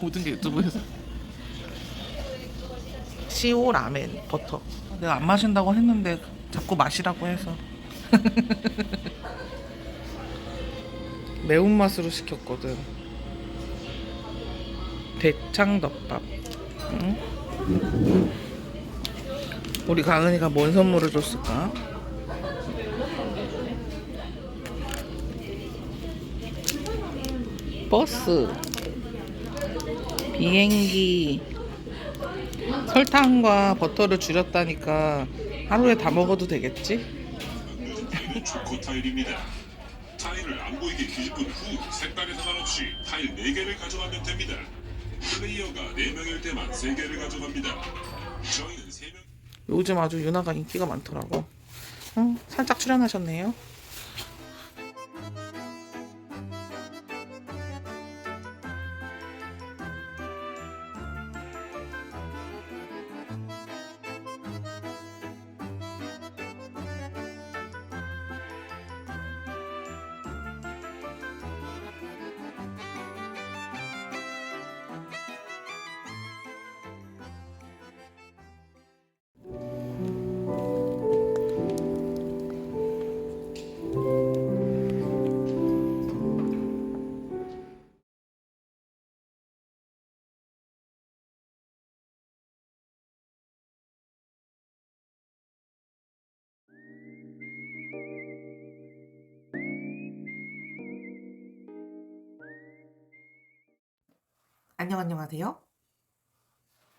모든 게 유튜브에서. 시오 라멘 버터. 내가 안 마신다고 했는데 자꾸 마시라고 해서. 매운맛으로 시켰거든. 대창덮밥. 응? 우리 가은이가 뭔 선물을 줬을까? 버스, 비행기, 설탕과 버터를 줄였다니까 하루에 다 먹어도 되겠지? 초코 타일입니다. 타일을 안 보이게 뒤집은 후 색깔에 상관없이 타일 4개를 가져가면 됩니다. 플레이어가 4명일 때만 3개를 가져갑니다. 저희는 3명 요즘 아주 유나가 인기가 많더라고. 어, 살짝 출연하셨네요. 안녕 안녕하세요.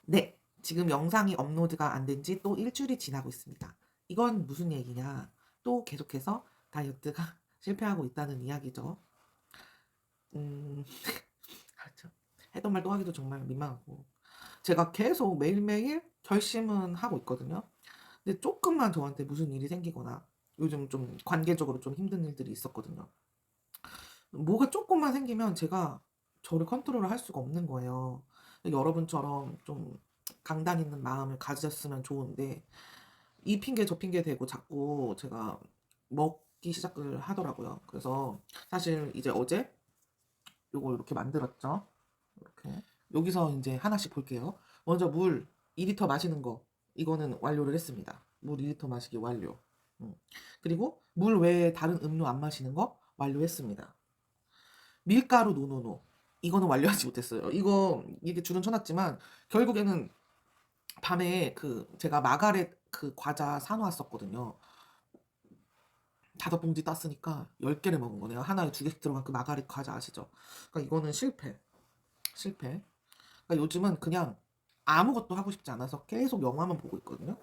네, 지금 영상이 업로드가 안 된 지 또 일주일이 지나고 있습니다. 이건 무슨 얘기냐? 또 계속해서 다이어트가 실패하고 있다는 이야기죠. 음, 아, 참, 해던 말 또 하기도 정말 민망하고. 제가 계속 매일매일 결심은 하고 있거든요. 근데 조금만 저한테 무슨 일이 생기거나 요즘 좀 관계적으로 좀 힘든 일들이 있었거든요. 뭐가 조금만 생기면 제가 저를 컨트롤을 할 수가 없는 거예요. 여러분처럼 좀 강단 있는 마음을 가졌으면 좋은데 이 핑계 저 핑계 대고 자꾸 제가 먹기 시작을 하더라고요. 그래서 사실 이제 어제 요거 이렇게 만들었죠. 이렇게 여기서 이제 하나씩 볼게요. 먼저 물 2리터 마시는 거 이거는 완료를 했습니다. 물 2리터 마시기 완료. 음. 그리고 물 외에 다른 음료 안 마시는 거 완료했습니다. 밀가루 노노노 이거는 완료하지 못했어요. 이거 이게 줄은 쳐놨지만 결국에는 밤에 그 제가 마가렛 그 과자 사놓았었거든요. 다섯 봉지 땄으니까 열 개를 먹은 거네요. 하나에 두 개씩 들어간 그 마가렛 과자 아시죠? 그러니까 이거는 실패, 실패. 그러니까 요즘은 그냥 아무것도 하고 싶지 않아서 계속 영화만 보고 있거든요.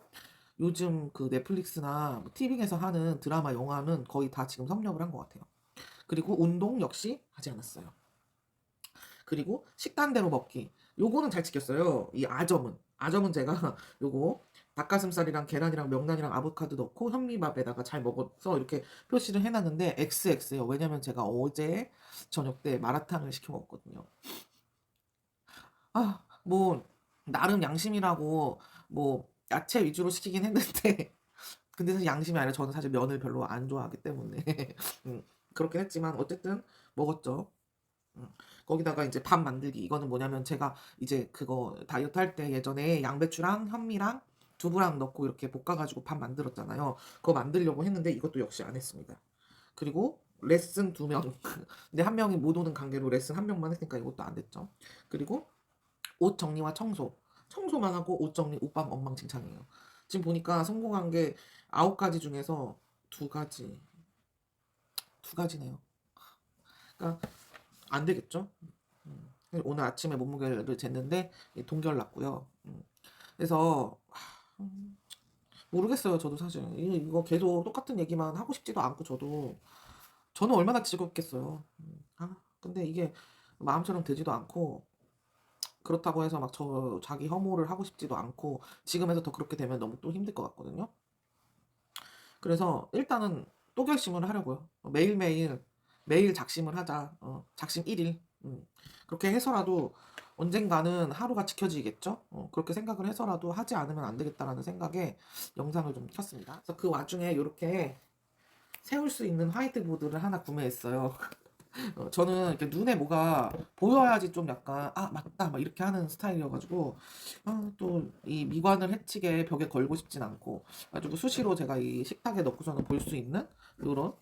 요즘 그 넷플릭스나 뭐 티빙에서 하는 드라마, 영화는 거의 다 지금 섭렵을 한 것 같아요. 그리고 운동 역시 하지 않았어요. 그리고 식단대로 먹기. 요거는 잘 지켰어요. 이 아점은. 아점은 제가 요거 닭가슴살이랑 계란이랑 명란이랑 아보카도 넣고 현미밥에다가 잘 먹어서 이렇게 표시를 해놨는데 XX예요. 왜냐면 제가 어제 저녁 때 마라탕을 시켜 먹었거든요. 아, 뭐 나름 양심이라고 뭐 야채 위주로 시키긴 했는데 근데 사실 양심이 아니라 저는 사실 면을 별로 안 좋아하기 때문에 음, 그렇긴 했지만 어쨌든 먹었죠. 음, 거기다가 이제 밥 만들기 이거는 뭐냐면 제가 이제 그거 다이어트 할 때 예전에 양배추랑 현미랑 두부랑 넣고 이렇게 볶아가지고 밥 만들었잖아요. 그거 만들려고 했는데 이것도 역시 안 했습니다. 그리고 레슨 두 명. 근데 한 명이 못 오는 관계로 레슨 한 명만 했으니까 이것도 안 됐죠. 그리고 옷 정리와 청소. 청소만 하고 옷 정리, 옷방 엉망진창이에요. 지금 보니까 성공한 게 아홉 가지 중에서 두 가지. 두 가지네요. 그러니까 안 되겠죠? 음, 오늘 아침에 몸무게를 쟀는데 예, 동결 났고요. 음, 그래서 하, 음, 모르겠어요. 저도 사실 이- 이거 계속 똑같은 얘기만 하고 싶지도 않고 저도 저는 얼마나 즐겁겠어요. 음, 아 근데 이게 마음처럼 되지도 않고 그렇다고 해서 막 저 자기 혐오를 하고 싶지도 않고 지금에서 더 그렇게 되면 너무 또 힘들 것 같거든요. 그래서 일단은 또 결심을 하려고요. 매일매일 매일 작심을 하자. 어, 작심 1일. 음, 그렇게 해서라도 언젠가는 하루가 지켜지겠죠? 어, 그렇게 생각을 해서라도 하지 않으면 안 되겠다라는 생각에 영상을 좀 켰습니다. 그래서 그 와중에 이렇게 세울 수 있는 화이트보드를 하나 구매했어요. 어, 저는 이렇게 눈에 뭐가 보여야지 좀 약간 아 맞다 막 이렇게 하는 스타일이어가지고 아, 또이 미관을 해치게 벽에 걸고 싶진 않고 가지고 수시로 제가 이 식탁에 넣고서는 볼 수 있는 이런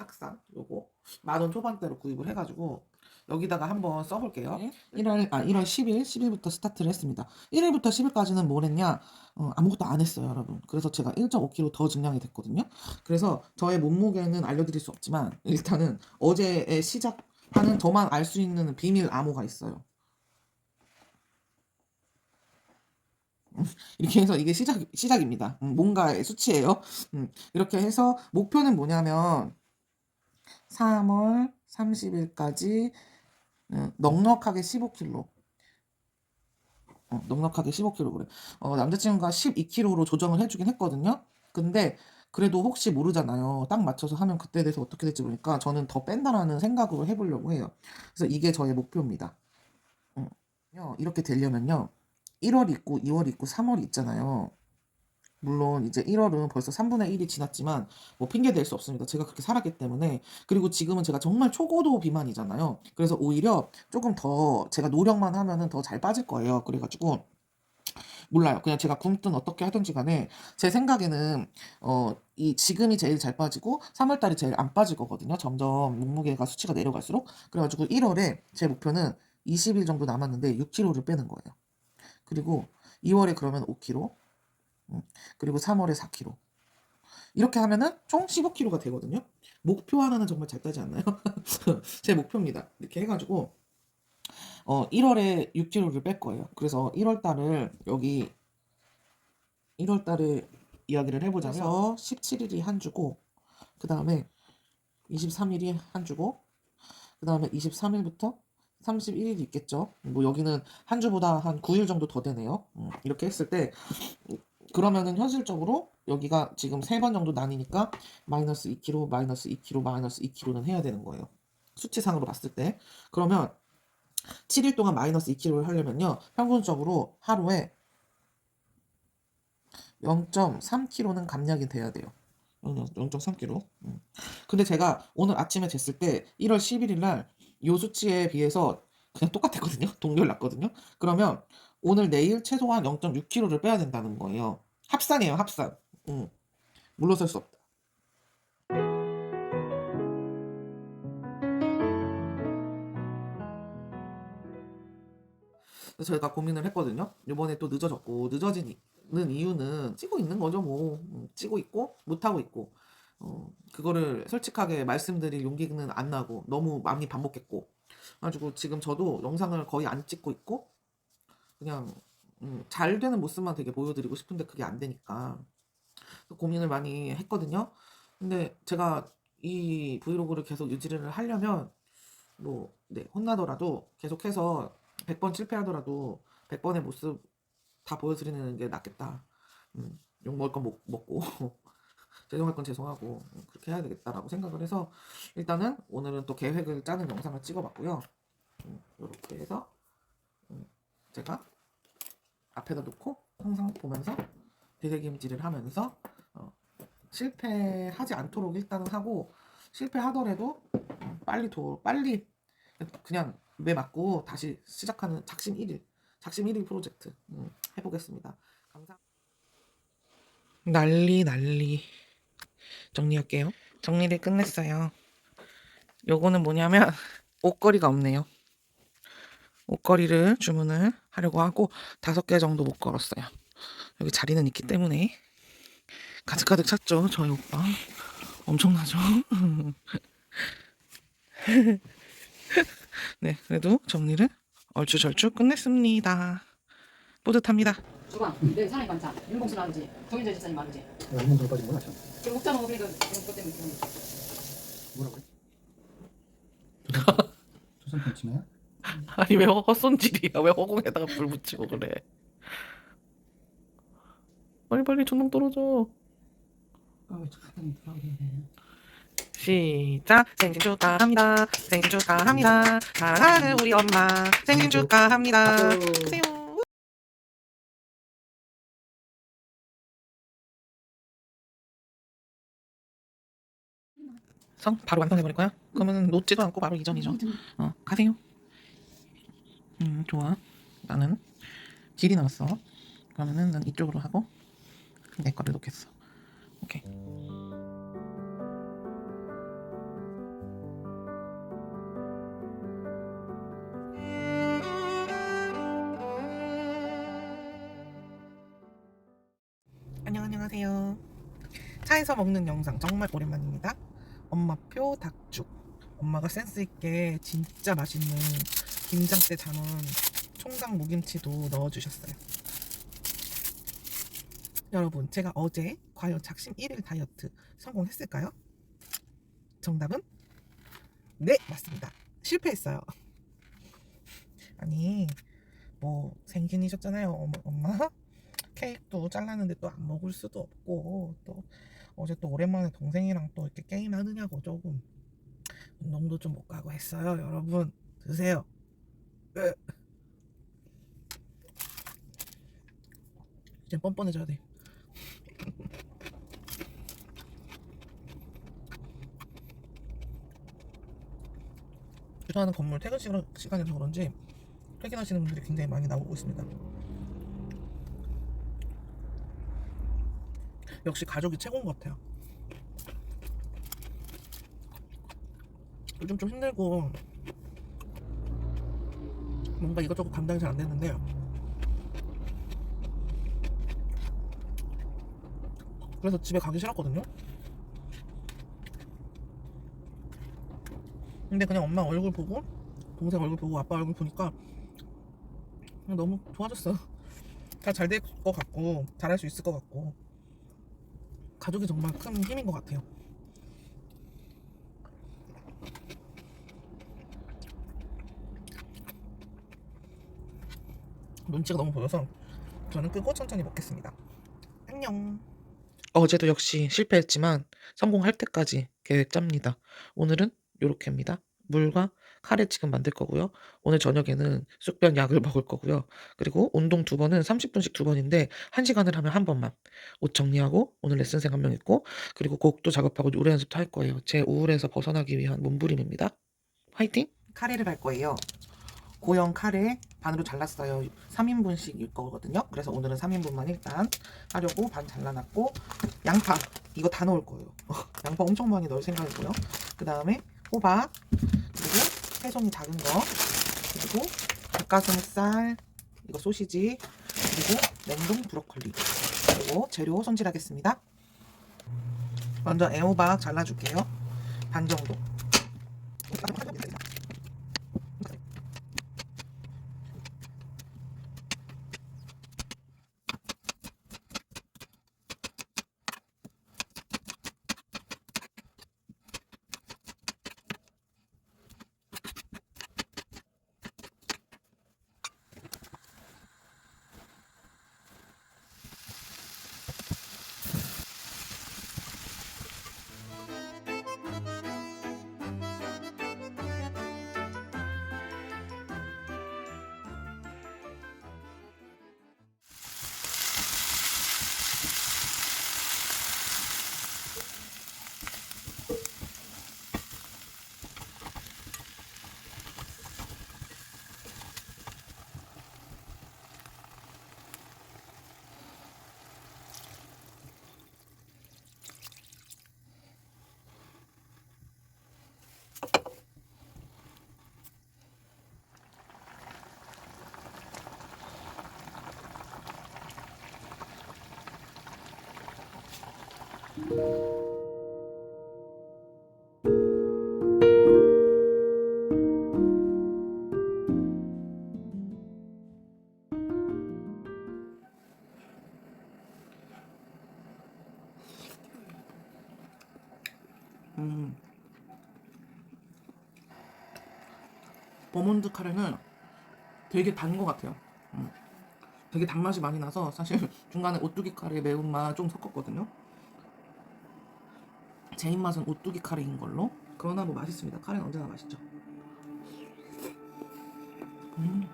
탁상 요거 만 원 초반대로 구입을 해가지고 여기다가 한번 써볼게요. 1월 아 1월 10일 10일부터 스타트를 했습니다. 1일부터 10일까지는 뭘 했냐? 어, 아무것도 안 했어요, 여러분. 그래서 제가 1.5kg 더 증량이 됐거든요. 그래서 저의 몸무게는 알려드릴 수 없지만 일단은 어제의 시작하는 저만 알 수 있는 비밀 암호가 있어요. 음, 이렇게 해서 이게 시작 시작입니다. 음, 뭔가의 수치예요. 음, 이렇게 해서 목표는 뭐냐면 3월 30일까지 음, 넉넉하게 15kg. 어, 넉넉하게 15kg. 어, 남자친구가 12kg로 조정을 해주긴 했거든요. 근데 그래도 혹시 모르잖아요. 딱 맞춰서 하면 그때 돼서 어떻게 될지 모르니까 저는 더 뺀다라는 생각으로 해보려고 해요. 그래서 이게 저의 목표입니다. 음, 요, 이렇게 되려면요. 1월 있고 2월 있고 3월 있잖아요. 물론 이제 1월은 벌써 3분의 1이 지났지만 뭐 핑계 댈 수 없습니다. 제가 그렇게 살았기 때문에 그리고 지금은 제가 정말 초고도 비만이잖아요. 그래서 오히려 조금 더 제가 노력만 하면은 더 잘 빠질 거예요. 그래가지고 몰라요. 그냥 제가 굶든 어떻게 하든지 간에 제 생각에는 어 이 지금이 제일 잘 빠지고 3월 달이 제일 안 빠질 거거든요. 점점 몸무게가 수치가 내려갈수록 그래가지고 1월에 제 목표는 20일 정도 남았는데 6kg를 빼는 거예요. 그리고 2월에 그러면 5kg, 음, 그리고 3월에 4kg. 이렇게 하면은 총 15kg가 되거든요. 목표 하나는 정말 잘 따지 않나요? 제 목표입니다. 이렇게 해가지고 어 1월에 6kg를 뺄 거예요. 그래서 1월 달을 여기 1월 달에 이야기를 해보자면 17일이 한 주고 그 다음에 23일이 한 주고 그 다음에 23일부터 31일이 있겠죠. 뭐 여기는 한 주보다 한 9일 정도 더 되네요. 음, 이렇게 했을 때 그러면은 현실적으로 여기가 지금 세 번 정도 나뉘니까 마이너스 2kg, 마이너스 2kg, 마이너스 2kg는 해야 되는 거예요. 수치상으로 봤을 때. 그러면 7일 동안 마이너스 2kg를 하려면요. 평균적으로 하루에 0.3kg는 감량이 돼야 돼요. 0.3kg. 음. 근데 제가 오늘 아침에 쟀을 때 1월 11일 날 요 수치에 비해서 그냥 똑같았거든요. 동결 났거든요. 그러면 오늘 내일 최소한 0.6kg를 빼야 된다는 거예요. 합산이에요, 합산. 음. 물러설 수 없다. 그래서 저희가 고민을 했거든요. 이번에 또 늦어졌고 늦어지는 이유는 찌고 있는 거죠, 뭐 음, 찌고 있고 못 하고 있고 어, 그거를 솔직하게 말씀드릴 용기는 안 나고 너무 많이 반복했고 가지고 지금 저도 영상을 거의 안 찍고 있고 그냥 음, 잘 되는 모습만 되게 보여드리고 싶은데 그게 안 되니까 고민을 많이 했거든요. 근데 제가 이 브이로그를 계속 유지를 하려면 뭐 네, 혼나더라도 계속해서 100번 실패하더라도 100번의 모습 다 보여드리는 게 낫겠다. 음, 욕 먹을 건 먹, 먹고 죄송할 건 죄송하고 음, 그렇게 해야 되겠다라고 생각을 해서 일단은 오늘은 또 계획을 짜는 영상을 찍어봤고요. 음, 이렇게 해서 음, 제가 앞에다 놓고 항상 보면서 되새김질을 하면서 어, 실패하지 않도록 일단은 하고 실패하더라도 음, 빨리 도 빨리 그냥 매 맞고 다시 시작하는 작심 1일 작심 1일 프로젝트 음, 해보겠습니다. 감사. 난리 난리 정리할게요. 정리를 끝냈어요. 요거는 뭐냐면 옷걸이가 없네요. 옷걸이를 주문을 하려고 하고 다섯 개 정도 못 걸었어요. 여기 자리는 있기 때문에 가득가득 찼죠 저희 오빠 엄청나죠 네 그래도 정리를 얼추절추 끝냈습니다 뿌듯합니다 주방, 내 사람이 많자. 윤봉수 나오지. 정인재 집사님. 한번 더 빠진 거야? 지금 먹잖아. 그러니까 그것 때문에 좀 뭐라고? 조선편 치나요? 아니 왜 헛손질이야? 왜 허공에다가 불 붙이고 그래? 빨리 빨리 전동 떨어져. 어, 잠깐 돼. 시작. 생신 축하합니다. 생신 축하합니다. 사랑하는 우리 엄마. 생신 축하합니다. 세요 성 바로 완성해 버릴 거야? 그러면 놓지도 않고 바로 이전이죠. 어 가세요. 음 좋아. 나는 길이 나왔어. 그러면은 난 이쪽으로 하고 내 거를 놓겠어. 오케이. 안녕 안녕하세요. 차에서 먹는 영상 정말 오랜만입니다. 엄마표 닭죽. 엄마가 센스 있게 진짜 맛있는 김장 때 담은 총각 무김치도 넣어주셨어요. 여러분, 제가 어제 과연 작심 1일 다이어트 성공했을까요? 정답은 네, 맞습니다. 실패했어요. 아니, 뭐 생신이셨잖아요, 엄마. 케이크도 잘랐는데 또 안 먹을 수도 없고 또 어제 또 오랜만에 동생이랑 또 이렇게 게임 하느냐고 조금 운동도 좀 못 가고 했어요 여러분 드세요 으. 이제 뻔뻔해져야 돼. 주차하는 건물 퇴근 시간, 시간이라서 그런지 퇴근하시는 분들이 굉장히 많이 나오고 있습니다. 역시 가족이 최고인 것 같아요. 요즘 좀 힘들고 뭔가 이것저것 감당이 잘안 되는데 그래서 집에 가기 싫었거든요. 근데 그냥 엄마 얼굴 보고 동생 얼굴 보고 아빠 얼굴 보니까 그냥 너무 좋아졌어. 다 잘 될 것 같고 잘할 수 있을 것 같고 가족이 정말 큰 힘인 것 같아요. 눈치가 너무 보여서 저는 끄고 천천히 먹겠습니다. 안녕. 어제도 역시 실패했지만 성공할 때까지 계획 짭니다. 오늘은 요렇게입니다. 물과 카레 지금 만들 거고요. 오늘 저녁에는 쑥변 약을 먹을 거고요. 그리고 운동 두 번은 30분씩 두 번인데 1시간을 하면 한 번만. 옷 정리하고 오늘 레슨생 한 명 있고 그리고 곡도 작업하고 노래 연습도 할 거예요. 제 우울에서 벗어나기 위한 몸부림입니다. 화이팅! 카레를 할 거예요. 고형 카레 반으로 잘랐어요. 3인분씩일 거거든요. 그래서 오늘은 3인분만 일단 하려고 반 잘라놨고 양파 이거 다 넣을 거예요. 양파 엄청 많이 넣을 생각이고요. 그 다음에 호박 그리고 새송이 작은 거 그리고 닭가슴살 이거 소시지 그리고 냉동 브로콜리 그리고 재료 손질하겠습니다. 먼저 애호박 잘라줄게요. 반 정도. 음. 버몬드 카레는 되게 단 것 같아요. 음. 되게 단맛이 많이 나서 사실 중간에 오뚜기 카레 매운맛 좀 섞었거든요. 제 입맛은 오뚜기 카레인 걸로. 그러나 뭐 맛있습니다. 카레는 언제나 맛있죠. 음.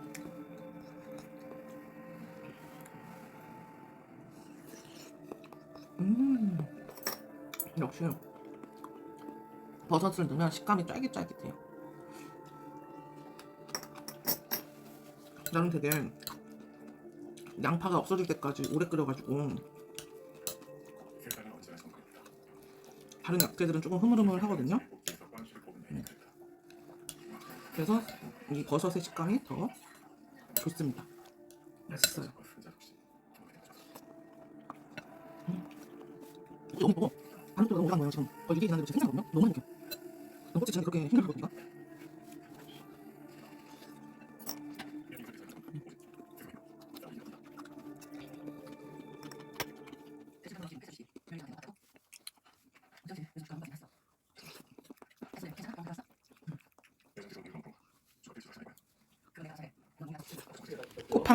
음. 역시 버섯을 넣으면 식감이 쫄깃쫄깃해요. 나는 되게 양파가 없어질 때까지 오래 끓여가지고 다른 야채들은 조금 흐물흐물 하거든요. 음. 그래서 이 버섯의 식감이 더 좋습니다. 맛있어요. 음. 너무 너무 반죽도 너무 한 거예요 지금. 어, 이게 지난대로 제가 생각하거든요. 너무 느껴. 떡꼬치 지는 그렇게 힘들거든요.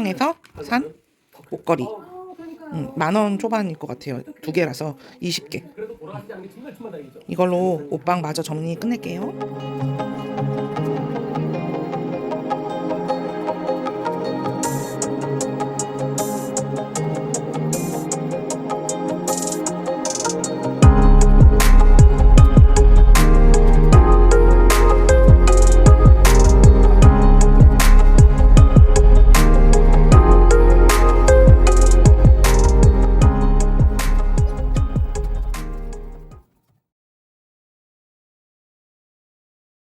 쿠팡에서 산 목걸이. 음, 만원 초반일 것 같아요. 두 개라서 20개. 이걸로 옷방 마저 정리 끝낼게요.